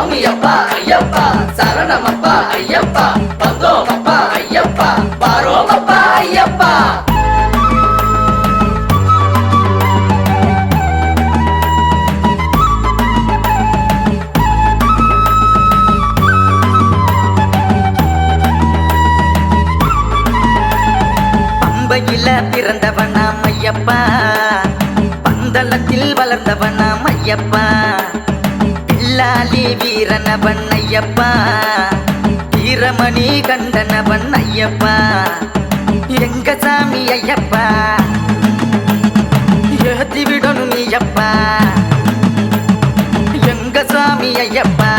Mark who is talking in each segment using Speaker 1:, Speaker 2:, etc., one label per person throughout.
Speaker 1: சாமி அப்பா ஐயப்பா சரணமப்பா ஐயப்பா வந்தோம் அப்பா ஐயப்பா பாரோம் அப்பா ஐயப்பா.
Speaker 2: பம்பையில பிறந்தவனாம் ஐயப்பா பந்தளத்தில் வளர்ந்தவனாம் ஐயப்பா. பில்லாலி வீரனவன் ஐயப்பா வீரமணி கண்டனவன் ஐயப்பா எங்க சாமி ஐயப்பா. ஏத்தி விடணும் நீயப்பா எங்க சாமி ஐயப்பா.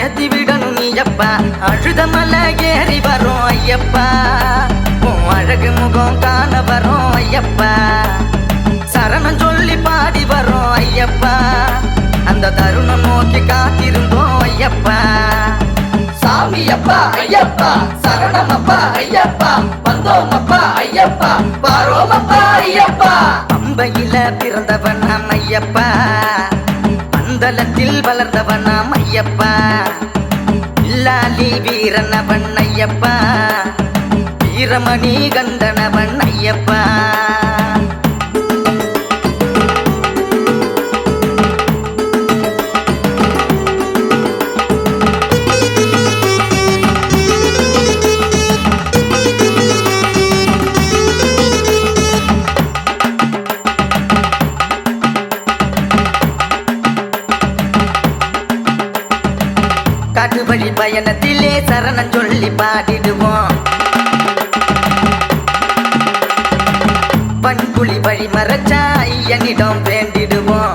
Speaker 2: ஏத்தி விடணும் நீயப்பா அழுத மலை ஏறி வரும் ஐயப்பா. உன் அழகு முகம் காண வரும் ஐயப்பா. காத்திருந்தோம் ஐயப்பா.
Speaker 1: சாமி அப்பா ஐயப்பா. சரணம் அப்பா ஐயப்பா. வந்தோம் அப்பா ஐயப்பா. பாரோம் அப்பா ஐயப்பா
Speaker 2: பம்பையில நாம் ஐயப்பா. அந்தலத்தில் வளர்ந்தவன் நாம் ஐயப்பா. இல்லாலி வீரனவன் ஐயப்பா. வீரமணி கந்தனவன் ஐயப்பா. பயணத்திலே சரணம் சொல்லி பாடிடுவோம். பண்புலி வழி மறைச்சா ஐயனிடம் வேண்டிடுவோம்.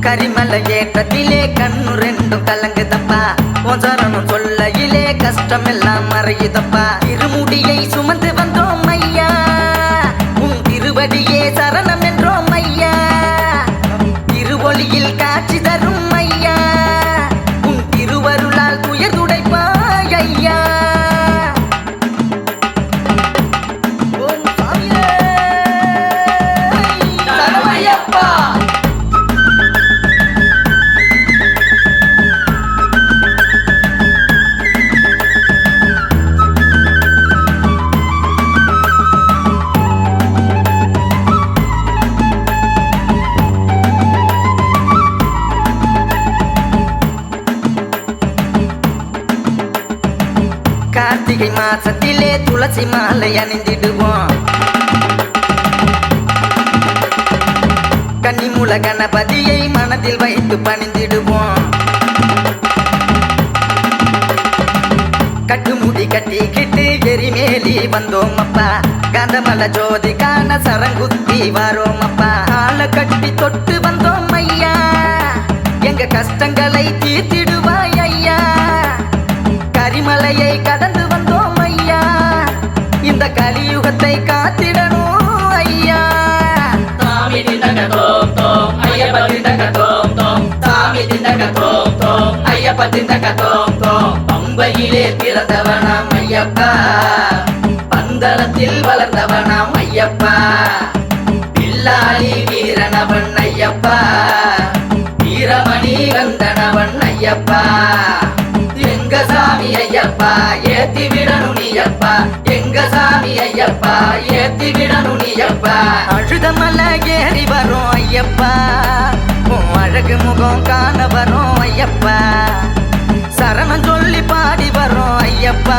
Speaker 2: கரிமலை ஏற்றத்திலே கண்ணு ரெண்டும் கலங்குதப்பா. உன் சொல்லையிலே கஷ்டம் எல்லாம் மறையுதப்பா. திருமுடியை சுமந்து வந்தோம் ஐயா. உன் திருவடியே சரணம் கார்த்திகை மாசத்திலே துளசி மாலை அணிந்திடுவோம். கன்னிமூல கணபதியை மனதில் வைத்து பணிந்திடுவோம். கட்டுமுடி கட்டிக்கிட்டு எரிமேலி வந்தோம் அப்பா கந்தமல ஜோதி காண சரங்குத்தி வரோம் அப்பா கட்டி தொட்டு வந்தோம் ஐயா. எங்க கஷ்டங்களை தீர்த்திடுவாய்
Speaker 1: தோம் தோம் தோம் பம்பையிலே பிறந்தவனாம் ஐயப்பா பந்தளத்தில் வளர்ந்தவனாம் ஐயப்பா பில்லாளி வீரனவன் ஐயப்பா வீரமணி வந்தனவன் ஐயப்பா எங்க சாமி ஐயப்பா ஏத்தி விடணும் நீயப்பா. எங்க சாமி ஐயப்பா ஏத்தி விடணும் நீயப்பா.
Speaker 2: அழுத மலை ஏறி வரும் ஐயப்பா. அழகு முகம் காண வரும் ஐயப்பா. சரணம் சொல்லி பாடி வரும் ஐயப்பா.